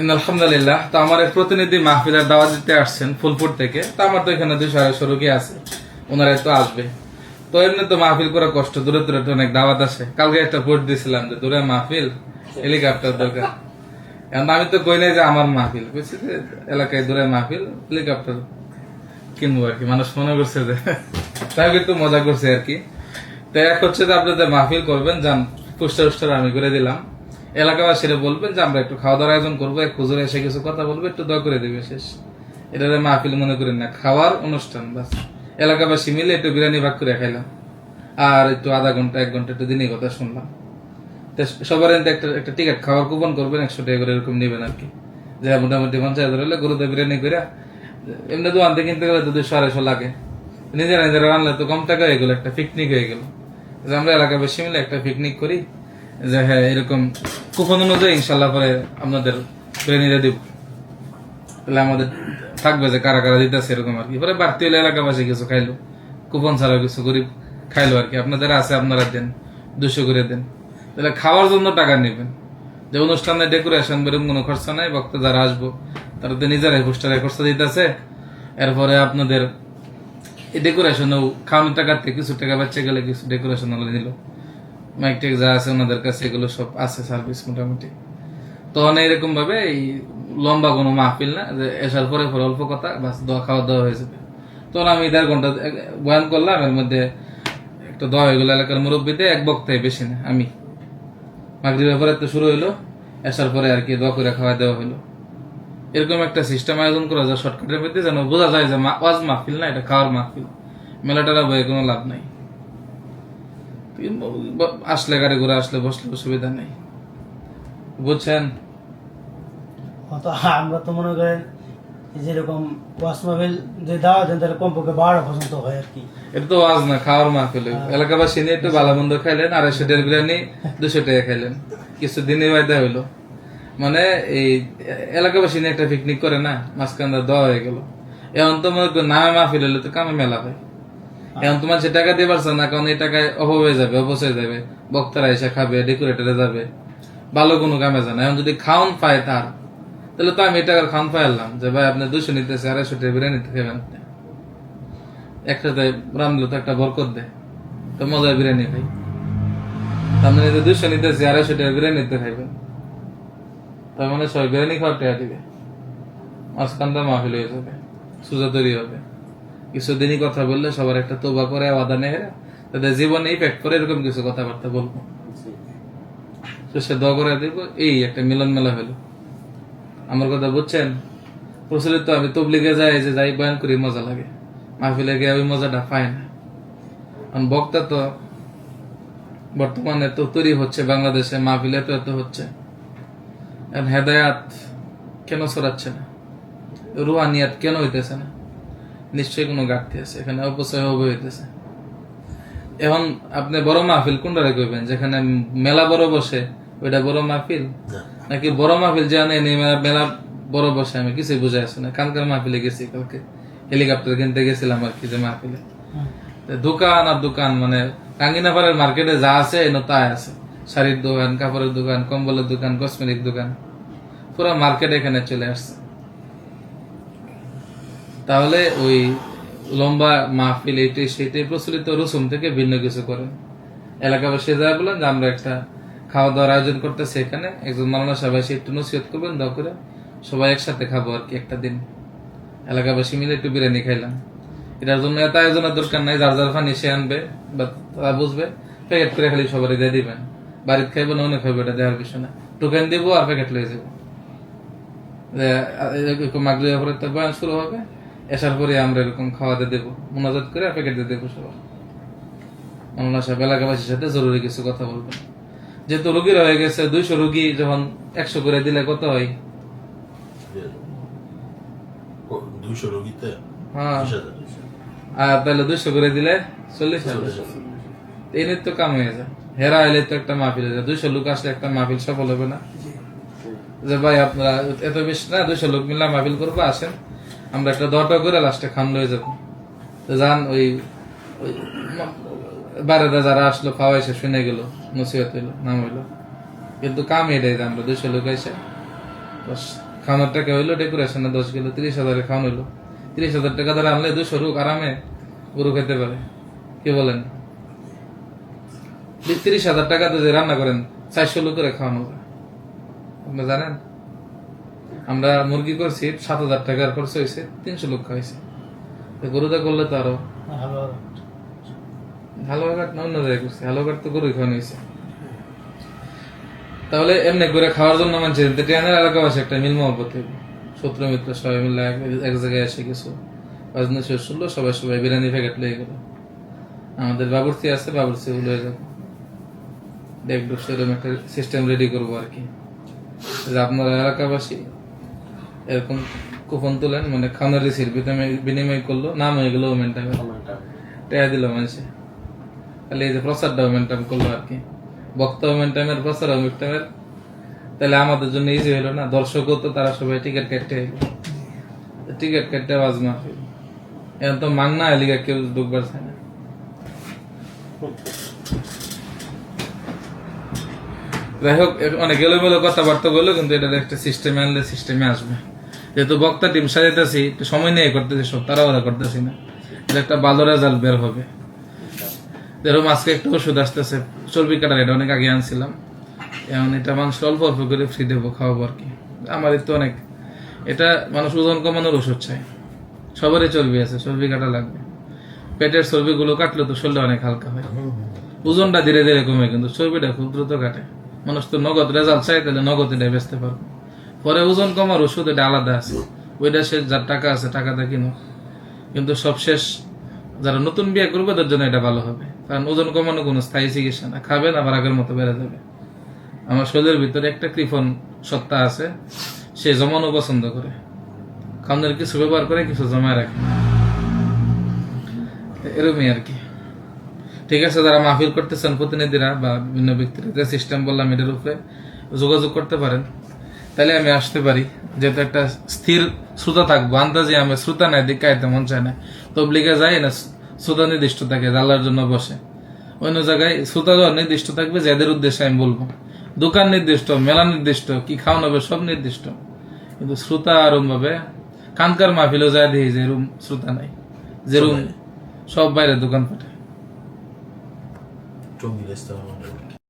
আলহামদুলিল্লাহ, তো আমার এক প্রতিনিধি মাহফিলের দাওয়াত দিতে আসছেন ফুলপুর থেকে। তো আমার তো এখানে দুইশো আড়াইশো রোগী আছে ওনারা তো আসবে। তো এমনি তো মাহফিল করা কষ্ট, দূরে দূরে অনেক দাওয়াত আসে। কালকে একটা পোস্ট দিয়েছিলাম যে দূরে মাহফিল হেলিকপ্টার দরকার। এখন আমি তো কই নাই যে আমার মাহফিল বুঝছি যে এলাকায় দূরে মাহফিল হেলিকপ্টার কিনবো আর কি, মানুষ মনে করছে যে। তাই একটু মজা করছে আর কি। তো এক হচ্ছে যে আপনাদের মাহফিল করবেন, যান উস্টার আমি করে দিলাম। এলাকাবাসীরা বলবেন যে, আমরা একটু খাওয়া দাওয়ার আয়োজন করব, এক এসে কিছু কথা বলব, একটু দয়া করে দেবে, শেষ। এটা মাহফিল মনে করেন না, খাওয়ার অনুষ্ঠান, বাস। এলাকাবাসী মিলে একটু বিরিয়ানি ভাগ করে খাইলাম। আর একটু আধা ঘণ্টা, এক ঘণ্টা একটু দিনই কথা শুনলাম। সবার একটা একটা টিকিট খাওয়ার কুপন করবেন, একশো টাকা করে এরকম নেবেন আর কি। যে মোটামুটি পঞ্চাশ হাজার হলে গরুতে বিরিয়ানি করে এমনি দোকান থেকে কিনতে গেলে তো দুশো আড়াইশো লাগে। নিজেরা নিজেরা রান্না তো কম টাকা হয়ে গেলো, একটা পিকনিক হয়ে গেল। আমরা এলাকাবাসী মিলে একটা পিকনিক করি। যে হ্যাঁ এরকম কুপন অনুযায়ী ইনশাল্লাহ পরে আপনাদের বিরিয়ানিটা দিব। তাহলে আমাদের থাকবে যে কারা কারা দিতেছে এরকম আর কি। পরে বাড়তি হলে এলাকাবাসী কিছু খাইলো। কুপন ছাড়াও কিছু গরিব খাইলো আর কি। আপনাদের আছে, আপনারা দেন, দুশো করে দেন। তাহলে খাওয়ার জন্য টাকা নেবেন। যে অনুষ্ঠানে ডেকোরেশন বেরোম, কোনো খরচা নাই বক্তা যারা আসব, তারা তো নিজেরাই পোস্টারে খরচা দিতেছে। এরপরে আপনাদের এই ডেকোরেশন খাওয়ানোর থেকে কিছু টাকা বাচ্চা গেলে কিছু ডেকোরেশন হলে নিল মাইক টেক যা আছে ওনাদের কাছে, এগুলো সব আছে সার্ভিস মোটামুটি। তো এরকম ভাবে এই লম্বা কোনো মাহফিল না, যে এসার পরে পরে অল্প কথা, বাস দোয়া, খাওয়া দাওয়া হয়ে যাবে। তখন আমি দেড় ঘণ্টা বয়ান করলাম, এর মধ্যে একটা দোয়া হয়ে গেলো এলাকার মুরব্বীতে, এক বক্তায় বেশি না, আমি। মাগরিবের পরে তো শুরু হইল, এসার পরে আর কি দোয়া করে খাওয়া দেওয়া হইল। এরকম একটা সিস্টেম আয়োজন করা যায় শর্টকাটের মধ্যে যেন বোঝা যায় যে ওয়াজ মাহফিল না, এটা খাওয়ার মাহফিল। মেলাটারা বয়ে কোনো লাভ নাই। আসলে গাড়ি ঘোড়া আসলে বসলে অসুবিধা নেই। বুঝছেন? আমরা তো মনে করেন যেরকম ওয়াস মাহফিল যে দেওয়া দেন তাহলে কমপক্ষে বারো পর্যন্ত হয় আর কি। এটা তো ওয়াজ না খাওয়ার মাহফিল এলাকাবাসী নিয়ে একটু ভালো মন্দ খাইলেন আড়াইশো দেড় বিরিয়ানি দুশো টাকা খাইলেন। কিছু দিনে বাইদা হইল। মানে এই এলাকাবাসী নিয়ে একটা পিকনিক করে না মাঝখানটা দেওয়া হয়ে গেল। এখন তো মনে নামে মাহফিল হলে তো কামে মেলা হয়। এখন তোমার সে টাকা দিয়ে পারছে না, কারণ এই টাকায় অভাব হয়ে যাবে অবশ্যই যাবে। বক্তারা এসে খাবে ডেকোরেটরে যাবে। ভালো কোনো কামে যায় না। এখন যদি খাওন পায় তার, তাহলে তো আমি এই টাকার খাওন পাইলাম যে ভাই, আপনি দুশো নিতেছে, আড়াইশো টাকা বিরিয়ানি খাবেন। একসাথে রামলে তো একটা বরকত দেয়। তো মজার বিরিয়ানি খাই। তার মানে যে দুশো নিতেছে, আড়াইশো টাকা বিরিয়ানি খাইবেন। তার মানে সবাই বিরিয়ানি খাওয়ার টাকা দিবে। মাঝখানটা মাহফিল হয়ে যাবে। সুজা তৈরি হবে। কিছুদিনই কথা বললে সবার একটা তোবা করে আওয়াদা নেহে তাদের জীবনে ইফেক্ট করে এরকম কিছু কথাবার্তা বলব। তো সে দোয়া করে দিব এই একটা মিলন মেলা হলো। আমার কথা বুঝছেন? প্রচলিত আমি তবলিগে যাই যে যাই বয়ান করি মজা লাগে। মাহফিলে গিয়ে ওই মজাটা পাই না। কারণ বক্তা তো বর্তমানে তো তৈরি হচ্ছে বাংলাদেশে মাহফিলে তো এত হচ্ছে। হেদায়াত কেন ছড়াচ্ছে না? রুহানিয়াত কেন হইতেছে না? নিশ্চয়ই কোনো ঘাটতি আছে এখানে অপচয় হবে হইতেছে। এখন আপনি বড় মাহফিল কোনটা কইবেন যেখানে মেলা বড় বসে ওইটা বড় মাহফিল? নাকি বড় মাহফিল জানে নেই মেলা বড় বসে আমি কিছুই বুঝে আসি না। কালকের মাহফিলে গেছি কালকে। হেলিকপ্টার কিনতে গেছিলাম আর কি যে মাহফিলে। দোকান আর দোকান মানে কাঙ্গিনাপাড়ার মার্কেটে যা আছে এনে তাই আছে। শাড়ির দোকান কাপড়ের দোকান কম্বলের দোকান কসমেটিক দোকান। পুরো মার্কেট এখানে চলে আসছে। তাহলে ওই লম্বা মাহফিল এইটাই সেইটাই প্রচলিত রসুম থেকে ভিন্ন কিছু করে। এলাকাবাসী যা বলেন যে আমরা একটা খাওয়া দাওয়ার আয়োজন করতেছি এখানে, একজন মালানা সাহেব এসে একটু নসিহত করবেন, দয়া করে সবাই একসাথে খাব আর কি একটা দিন। এলাকাবাসী মিলে একটু বিরিয়ানি খাইলাম। এটার জন্য এত আয়োজনের দরকার নাই, যার যার ফানি সে আনবে, বা তারা বুঝবে, প্যাকেট করে খালি সবাই দিয়ে দিবেন। বাড়িতে খাইবো না, অনেক খাইবো, এটা দেওয়ার বিষয় না। টোকেন দিব আর প্যাকেট লয়ে যাব। তো বয়ান শুরু হবে। এসার পরে আমরা এরকম খাওয়াতে দেবো মোনাজাত করে প্যাকেট দিয়ে দেবো সবার। মামলা সাহেব এলাকাবাসীর সাথে জরুরি কিছু কথা বলবেন। যেহেতু রুগীর হয়ে গেছে দুইশো রুগী যখন একশো করে দিলে কত হয়? দুইশো রোগীতে হ্যাঁ। আর তাহলে দুইশো করে দিলে চল্লিশ হাজার। এই নিয়ে তো কাম হয়ে যায়। হেরা এলে তো একটা মাহফিল হয়ে যায়। দুইশো লোক আসলে একটা মাহফিল সফল হবে না। যে ভাই আপনারা এত বেশি না দুইশো লোক মিলে মাহফিল করব আসেন। আমরা একটা দরটা করে লাস্টে খান লয়ে যাব। যান ওই বাইরে যারা আসলো খাওয়া এসে শুনে গেল, নসিহত হইল, নাম হইল। কিন্তু কাম এটাই আমরা দুইশো লোক এসে খাওয়ানোর টাকা হইল ডেকোরেশনে দশ কিলো, তিরিশ হাজারে খাওয়ানো হইল। তিরিশ হাজার টাকা ধরে আনলে দুশো রুক আরামে গরু খেতে পারে। কি বলেন? তিরিশ হাজার টাকাতে যে রান্না করেন, চারশো লোকের খাওয়ানো আপনি জানেন? আমরা মুরগি করছি সাত হাজার টাকার খরচ হয়েছে তিনশো লক্ষ হয়েছে। গরুটা করলে তো আরও ভালো হালুয়া কাঠ না অন্য জায়গায় করছে? হালুয়া কাঠ তো গরুই খাওয়ানো হয়েছে। তাহলে এমনি করে খাওয়ার জন্য মানুষ ট্রেনের এলাকাবাসী একটা মিল মহব্বত হইব। শত্রু মিত্র সবাই মিলে এক- এক জায়গায় এসে গেছো। বাজনা শেষ হলো সবাই সবাই বিরিয়ানি প্যাকেট লেগে গেল। আমাদের বাবুর্চি আছে বাবুর্চি লয়ে যাব। দেখব সেরকম একটা সিস্টেম রেডি করব আর কি। আপনারা এলাকাবাসী এরকম কুপন তুলেন মানে খাওয়ানোর রিসির বিনিময় করল নাম হয়ে গেল ওমেন টাইমে টেয়া দিল মানুষে। তাহলে এই যে প্রচারটা ওমেন টাইম করল আর কি। বক্তা ওমেন টাইমের প্রচার ওমেন টাইমের তাহলে আমাদের জন্য ইজি হলো না? দর্শকও তো তারা সবাই টিকিট হইল টিকিট কাটতে আওয়াজ মাহফিল এখন তো মাংনা এলিগা কেউ ঢুকবার চায় না। যাই হোক অনেক এলোমেলো কথাবার্তা বলল কিন্তু এটা একটা সিস্টেমে আনলে সিস্টেমে আসবে। যেহেতু বক্তা টিম সাজাইতেছি সময় নিয়ে করতেছি, সব তারা ওরা করতেছি না। একটা ভালো রেজাল্ট বের হবে। এরকম আজকে একটা ওষুধ আসতেছে, চর্বি কাটার এটা অনেক আগে আনছিলাম। এখন এটা মানুষ অল্প অল্প করে ফ্রি দেবো, খাওয়াবো আর কি। আমার তো অনেক, এটা মানুষ ওজন কমানোর ওষুধ চাই সবারই চর্বি আছে, চর্বি কাটা লাগবে। পেটের চর্বিগুলো কাটলে তো শরীরটা অনেক হালকা হয়। ওজনটা ধীরে ধীরে কমে, কিন্তু চর্বিটা খুব দ্রুত কাটে। মানুষ তো নগদ রেজাল্ট চাই তাহলে নগদ এটা বেচতে পারবে। পরে ওজন কমার ওষুধ এটা আলাদা আছে। ওইটা সে যার টাকা আছে টাকাটা কিনো কিন্তু সব শেষ যারা নতুন বিয়ে করবে তাদের জন্য এটা ভালো হবে। কারণ ওজন কমানো কোনো স্থায়ী চিকিৎসা না। খাবেন আবার আগের মতো বেড়ে যাবে। আমার শরীরের ভিতরে একটা কৃপন সত্তা আছে সে জমানো পছন্দ করে। খাওয়ানোর কিছু ব্যবহার করে কিছু জমায় রাখে। এরকমই আর কি। ঠিক আছে যারা মাহফিল করতেছেন প্রতিনিধিরা বা বিভিন্ন ব্যক্তিরা যে সিস্টেম বললাম এটার উপরে যোগাযোগ করতে পারেন। তাহলে আমি আসতে পারি। যেহেতু একটা স্থির শ্রোতা থাকব। আন্দাজে আমি শ্রোতা নাই দিকে আইতে মন চায় না। তবলিগে যাই না শ্রোতা নির্দিষ্ট থাকে আল্লাহর জন্য বসে। অন্য জায়গায় শ্রোতা নির্দিষ্ট থাকবে যাদের উদ্দেশ্যে আমি বলব। দোকান নির্দিষ্ট মেলা নির্দিষ্ট কি খাওয়ানো হবে সব নির্দিষ্ট। কিন্তু শ্রোতা ভাবে কানকার মাহফিলও যায় দেখি যে এরম শ্রোতা নাই। যেরম সব বাইরে। দোকান পাঠে